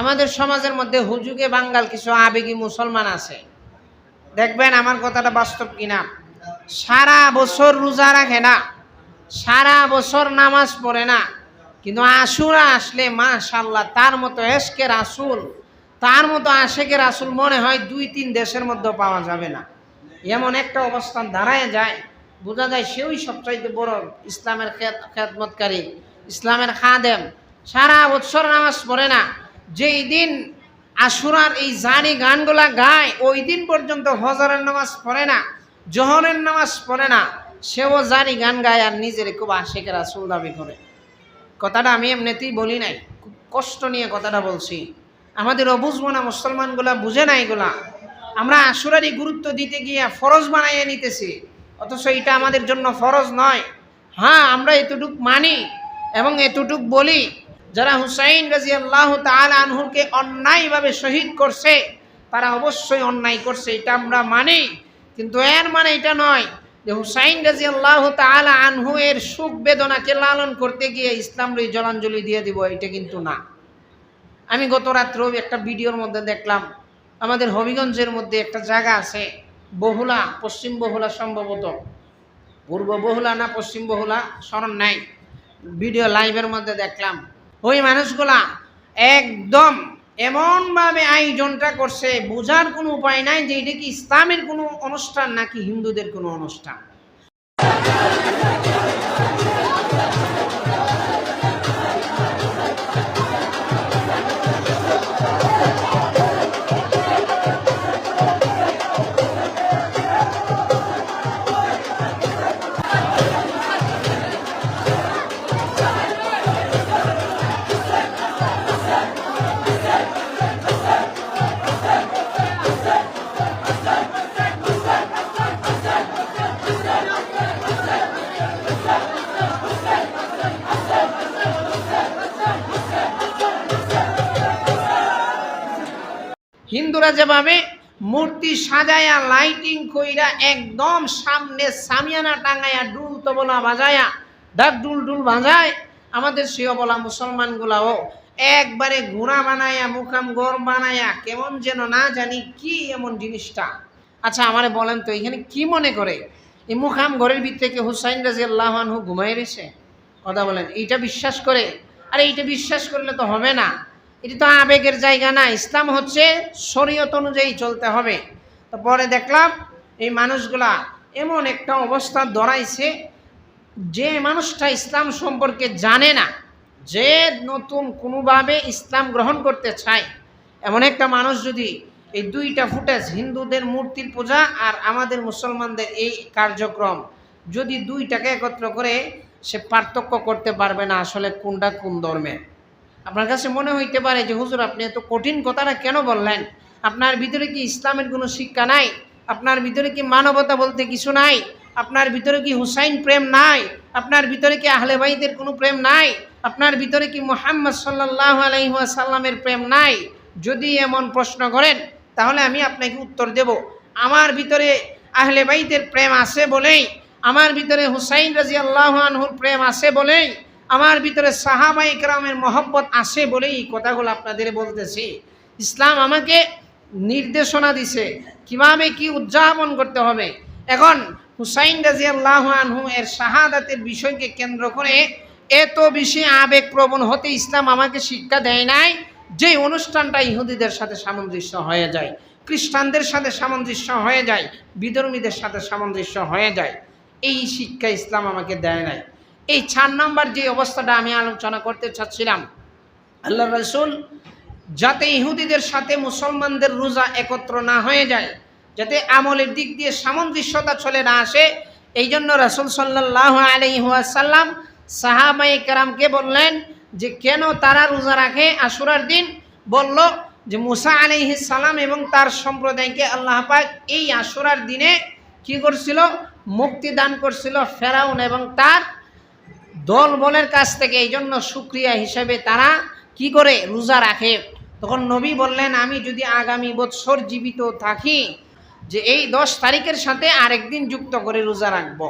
আমাদের সমাজের মধ্যে হুজুগে বাঙ্গাল কিছু আবেগী মুসলমান আছে। দেখবেন আমার কথাটা বাস্তব কিনা? সারা বছর রোজা রাখে না, সারা বছর নামাজ পড়ে না, কিন্তু আশুরা আসলে মাশাল্লাহ তার মতো এসকে রাসুল, তার মতো আশেকের রাসুল মনে হয় দুই তিন দেশের মধ্যে পাওয়া যাবে না। এমন একটা অবস্থান দাঁড়ায় যায়, বোঝা যায় সেওই সবচাইতে বড় ইসলামের খেদমতকারী, ইসলামের খাদেম। সারা বছর নামাজ পড়ে না যেই দিন আশুরার এই জানি গানগুলা গায়, ওই দিন পর্যন্ত হজরের নামাজ পড়ে না, জহরের নামাজ পড়ে না, সেও জানি গান গায় আর নিজের খুব আশেকের রাসুল দাবি করে। কথাটা আমি এমনিতেই বলি নাই, খুব কষ্ট নিয়ে কথাটা বলছি। আমাদের অবুঝবো না মুসলমানগুলা বুঝে না এগুলা। আমরা আশুরারই গুরুত্ব দিতে গিয়ে ফরজ বানাইয়ে নিতেছি, অথচ এটা আমাদের জন্য ফরজ নয়। হ্যাঁ আমরা এতটুক মানি এবং এতটুক বলি যারা হুসাইন রাজি আল্লাহ তাল আনহুরকে অন্যায়ভাবে শহীদ করছে, তারা অবশ্যই অন্যায় করছে, এটা আমরা মানি। কিন্তু এর মানে এটা নয় যে হুসাইন রাজি আল্লাহ তাল আনহু এর সুখ বেদনাকে লালন করতে গিয়ে ইসলাম রই জলাঞ্জলি দিয়ে দিব, এটা কিন্তু না। আমি গত রাত্রেও একটা ভিডিওর মধ্যে দেখলাম, আমাদের হবিগঞ্জের মধ্যে একটা জায়গা আছে, বহুলা, পশ্চিম বহুলা সম্ভবত। পূর্ব বহুলা না পশ্চিম বহুলা, স্মরণ নাই। ভিডিও লাইভের মধ্যে দেখলাম। ওই মানুষগুলা একদম এমনভাবে আয়োজনটা করছে, বোঝার কোনো উপায় নাই যে এটা কি ইসলামের কোনো অনুষ্ঠান নাকি হিন্দুদের কোনো অনুষ্ঠান। হিন্দুরা যেভাবে মূর্তি সাজায়া লাইটিং কইরা একদম সামনে সামিয়ানা টাঙ্গায়া ডুল তবলা বাজায়া ডাক ডুল ডুল বাজায়, আমাদের সিও বলা মুসলমানগুলাও একবারে ঘোড়া বানায়া মুখাম গড় বানায়া, কেমন যেন না জানি কি এমন জিনিসটা। আচ্ছা আমারে বলেন তো, এখানে কি মনে করে? এই মুখাম ঘরের ভিতরে কি হুসাইন রাজি আল্লাহানহু ঘুমাই রয়েছে? কথা বলেন, এইটা বিশ্বাস করে? আরে, এইটা বিশ্বাস করলে তো হবে না। এটি তো আবেগের জায়গা না, ইসলাম হচ্ছে শরীয়ত অনুযায়ী চলতে হবে। তারপরে দেখলাম, এই মানুষগুলা এমন একটা অবস্থা দড়াইছে যে মানুষটা ইসলাম সম্পর্কে জানে না, যে নতুন কোনোভাবে ইসলাম গ্রহণ করতে চায়। এমন একটা মানুষ যদি এই দুইটা ফুটেজ, হিন্দুদের মূর্তির পূজা আর আমাদের মুসলমানদের এই কার্যক্রম, যদি দুইটাকে একত্র করে, সে পার্থক্য করতে পারবে না আসলে কোনটা কোন ধর্মের? আপনার কাছে মনে হইতে পারে যে, হুজুর, আপনি এত কঠিন কথাটা কেন বললেন? আপনার ভিতরে কি ইসলামের কোনো শিক্ষা নাই? আপনার ভিতরে কি মানবতা বলতে কিছু নাই? আপনার ভিতরে কি হুসাইন প্রেম নাই? আপনার ভিতরে কি আহলে ভাইদের কোনো প্রেম নাই? আপনার ভিতরে কি মোহাম্মদ সাল্লাহ আলাইসাল্লামের প্রেম নাই? যদি এমন প্রশ্ন করেন, তাহলে আমি আপনাকে উত্তর দেব। আমার ভিতরে আহলে বাইদের প্রেম আছে বলেই, আমার ভিতরে হুসাইন রাজি আল্লাহ আনহুর প্রেম আছে বলেই আমার ভিতরে সাহাবা ইকরামের মহব্বত আছে বলেই কথাগুলো আপনাদের বলতেছি। ইসলাম আমাকে নির্দেশনা দিছে কীভাবে কি উদযাপন করতে হবে। এখন হুসাইন রাজি আল্লাহ আনহু এর শাহাদাতের বিষয়কে কেন্দ্র করে এত বেশি আবেগপ্রবণ হতে ইসলাম আমাকে শিক্ষা দেয় নাই যে অনুষ্ঠানটা ইহুদিদের সাথে সামঞ্জস্য হয়ে যায়, খ্রিস্টানদের সাথে সামঞ্জস্য হয়ে যায়, বিধর্মীদের সাথে সামঞ্জস্য হয়ে যায়। এই শিক্ষা ইসলাম আমাকে দেয় নাই। এই চার নম্বর যে অবস্থাটা আমি আলোচনা করতে চাচ্ছিলাম আল্লাহ রসুল যাতে ইহুদিদের সাথে মুসলমানদের রোজা একত্র না হয়ে যায়, যাতে আমলের দিক দিয়ে সামঞ্জস্যতা চলে না আসে, এই জন্য রসুল সাল্লাহ আলহিহাসাল্লাম সাহাবাই কারামকে বললেন যে, কেন তারা রোজা রাখে? আশুরার দিন বলল যে, মুসা আলিহিস সালাম এবং তার সম্প্রদায়কে আল্লাহ পাক এই আশুরার দিনে কি করছিল? মুক্তি দান করছিল ফেরাউন এবং তার দল বলের কাছ থেকে এই জন্য সুক্রিয়া হিসেবে তারা কি করে রোজা রাখে? তখন নবী বললেন, আমি যদি আগামী বৎসর জীবিত থাকি, যে এই দশ তারিখের সাথে আরেকদিন যুক্ত করে রোজা রাখব।